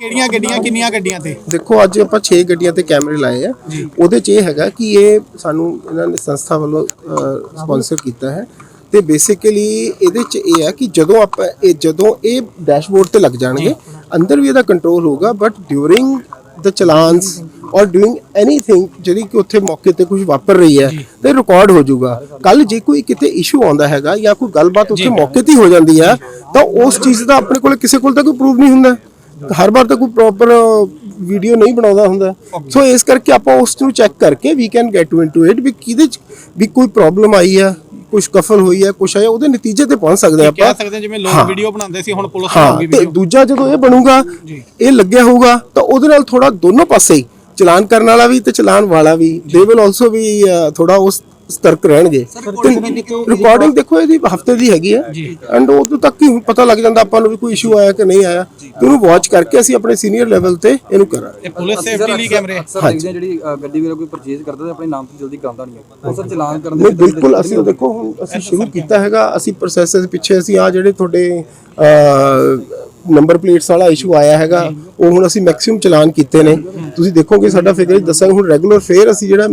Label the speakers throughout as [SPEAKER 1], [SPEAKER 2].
[SPEAKER 1] ਕਿਹੜੀਆਂ ਗੱਡੀਆਂ ਕਿੰਨੀਆਂ ਗੱਡੀਆਂ ਤੇ?
[SPEAKER 2] ਦੇਖੋ ਅੱਜ ਆਪਾਂ 6 ਗੱਡੀਆਂ ਤੇ ਕੈਮਰੇ ਲਾਏ ਆ। ਉਹਦੇ 'ਚ ਇਹ ਹੈਗਾ ਕਿ ਇਹ ਸਾਨੂੰ ਇਹਨਾਂ ਨੇ ਸੰਸਥਾ ਵੱਲੋਂ ਸਪਾਂਸਰ ਕੀਤਾ ਹੈ। ਤੇ ਬੇਸਿਕਲੀ ਇਹਦੇ 'ਚ ਇਹ ਹੈ ਕਿ ਜਦੋਂ ਆਪਾਂ ਇਹ ਜਦੋਂ ਇਹ ਡੈਸ਼ਬੋਰਡ ਤੇ ਲੱਗ ਜਾਣਗੇ ਅੰਦਰ ਵੀ ਇਹਦਾ ਕੰਟਰੋਲ ਹੋਊਗਾ ਬਟ ਡਿਊਰਿੰਗ ਦ ਚਲਾਨਸ ਔਰ ਡੂਇੰਗ ਐਨੀਥਿੰਗ ਜਿਹੜੀ ਕਿ ਉੱਥੇ ਮੌਕੇ ਤੇ ਕੁਝ ਵਾਪਰ ਰਹੀ ਹੈ ਤੇ ਰਿਕਾਰਡ ਹੋ ਜਾਊਗਾ। ਕੱਲ ਜੇ ਕੋਈ ਕਿਤੇ ਇਸ਼ੂ ਆਉਂਦਾ ਹੈਗਾ ਜਾਂ ਕੋਈ ਗੱਲਬਾਤ ਉੱਥੇ ਮੌਕੇ ਤੇ ਹੀ ਹੋ ਜਾਂਦੀ ਹੈ ਤਾਂ ਉਸ ਚੀਜ਼ ਦਾ ਆਪਣੇ ਕੋਲ ਕਿਸੇ ਕੋਲ ਤਾਂ ਕੋਈ ਪ੍ਰੂਫ ਨਹੀਂ ਹੁੰਦਾ। ਹਰ ਵਾਰ ਤਾਂ ਕੋਈ ਪ੍ਰੋਪਰ ਵੀਡੀਓ ਨਹੀਂ ਬਣਾਉਂਦਾ ਹੁੰਦਾ। ਸੋ ਇਸ ਕਰਕੇ ਆਪਾਂ ਉਸ ਨੂੰ ਚੈੱਕ ਕਰਕੇ we can get to into it ਵੀ ਕਿਹਦੇ ਚ ਵੀ ਕੋਈ ਪ੍ਰੋਬਲਮ ਆਈ ਹੈ ਕੁਝ ਕਫਲ ਹੋਈ ਹੈ ਕੁਝ ਆਇਆ ਉਹਦੇ ਨਤੀਜੇ ਤੇ ਪਹੁੰਚ ਸਕਦੇ
[SPEAKER 1] ਕਹਿ
[SPEAKER 2] ਆਪਾਂ।
[SPEAKER 1] ਸਕਦੇ ਹਾਂ ਜਿਵੇਂ ਲੋਕ। ਵੀਡੀਓ ਬਣਾਉਂਦੇ ਸੀ ਹੁਣ ਪੁਲਿਸ ਬਣਾਉਗੀ ਵੀਡੀਓ
[SPEAKER 2] ਦੂਜਾ ਜਦੋਂ ਇਹ ਬਣੂਗਾ ਇਹ ਲੱਗਿਆ ਹੋਊਗਾ ਤਾਂ ਉਹਦੇ ਨਾਲ ਥੋੜਾ ਦੋਨੋਂ ਪਾਸੇ ਹੀ ਚਲਾਨ ਕਰਨ ਵਾਲਾ ਵੀ ਤੇ ਚਲਾਨ ਵਾਲਾ ਵੀ। ਦੇ ਵਿਲ ਆਲਸੋ ਵੀ ਥੋੜਾ ਉਸ ਸਤਰਕ ਰਹਿਣਗੇ। ਰਿਕਾਰਡਿੰਗ ਦੇਖੋ ਇਹਦੀ ਹਫ਼ਤੇ ਦੀ ਹੈਗੀ ਹੈ ਐਂਡ ਉਦੋਂ ਤੱਕ ਹੀ ਪਤਾ ਲੱਗ ਜਾਂਦਾ ਆਪਾਂ ਨੂੰ ਵੀ ਕੋਈ ਇਸ਼ੂ ਆਇਆ ਕਿ ਨਹੀਂ ਆਇਆ। ਤੇ ਉਹਨੂੰ ਵਾਚ ਕਰਕੇ ਅਸੀਂ ਆਪਣੇ ਸੀਨੀਅਰ ਲੈਵਲ ਤੇ ਇਹਨੂੰ ਕਰਾਂਗੇ।
[SPEAKER 1] ਇਹ ਪੁਲਿਸ ਸੇਫਟੀ ਲਈ ਕੈਮਰੇ
[SPEAKER 3] ਅਕਸਰ ਦੇਖਦੇ ਹਾਂ ਜਿਹੜੀ ਗੱਡੀ ਵੀਰਾ ਕੋਈ ਪਰਚੇਜ਼ ਕਰਦਾ ਤੇ ਆਪਣੇ ਨਾਮ ਤੋਂ ਜਲਦੀ ਕਰਾਉਂਦਾ ਨਹੀਂ ਹੈ ਉਹ ਸਰ ਚਲਾਨ ਕਰਨ
[SPEAKER 2] ਨਹੀਂ ਬਿਲਕੁਲ ਅਸੀਂ ਉਹ ਦੇਖੋ ਹੁਣ ਅਸੀਂ ਸ਼ੁਰੂ ਕੀਤਾ ਹੈਗਾ ਅਸੀਂ ਪ੍ਰੋਸੈਸ ਦੇ ਪਿੱਛੇ ਅਸੀਂ ਆ ਜਿਹੜੇ ਤੁਹਾਡੇ ਨੰਬਰ ਪਲੇਟਸ ਵਾਲਾ ਇਸ਼ੂ ਆਇਆ ਹੈਗਾ ਉਹ ਹੁਣ ਅਸੀਂ ਮੈਕਸਿਮਮ ਚਲਾਨ ਕੀਤੇ ਨੇ। ਤੁਸੀਂ ਦੇਖੋਗੇ ਸਾਡਾ ਫਿਗਰ ਦੱਸਾਂਗੇ ਹੁਣ ਰੈਗੂਲਰ ਫੇਅਰ ਅਸੀਂ ਜਿਹੜਾ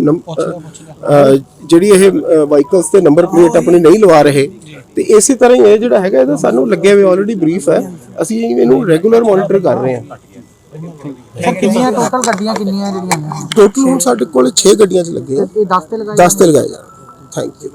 [SPEAKER 2] ਜਿਹੜੀ ਇਹ ਵਾਹੀਕਲਸ ਤੇ ਨੰਬਰ ਪਲੇਟ ਆਪਣੀ ਨਹੀਂ ਲਵਾ ਰਹੇ ਤੇ ਇਸੇ ਤਰ੍ਹਾਂ ਹੀ ਇਹ ਜਿਹੜਾ ਹੈਗਾ ਇਹਦਾ ਸਾਨੂੰ ਲੱਗਿਆ ਹੋਇਆ ਆਲਰੇਡੀ ਬਰੀਫ ਹੈ। ਅਸੀਂ ਇਹਨੂੰ ਰੈਗੂਲਰ ਮੋਨੀਟਰ ਕਰ ਰਹੇ ਹਾਂ।
[SPEAKER 4] ਕਿੰਨੀਆਂ ਟੋਟਲ ਗੱਡੀਆਂ ਕਿੰਨੀਆਂ ਜਿਹੜੀਆਂ
[SPEAKER 2] ਟੋਟਲ ਹੁਣ ਸਾਡੇ ਕੋਲ 6 ਗੱਡੀਆਂ 'ਚ ਲੱਗੇ ਆ।
[SPEAKER 4] ਇਹ 10 ਤੇ ਲਗਾਏ
[SPEAKER 2] 10 ਤੇ ਲਗਾਏ ਥੈਂਕ ਯੂ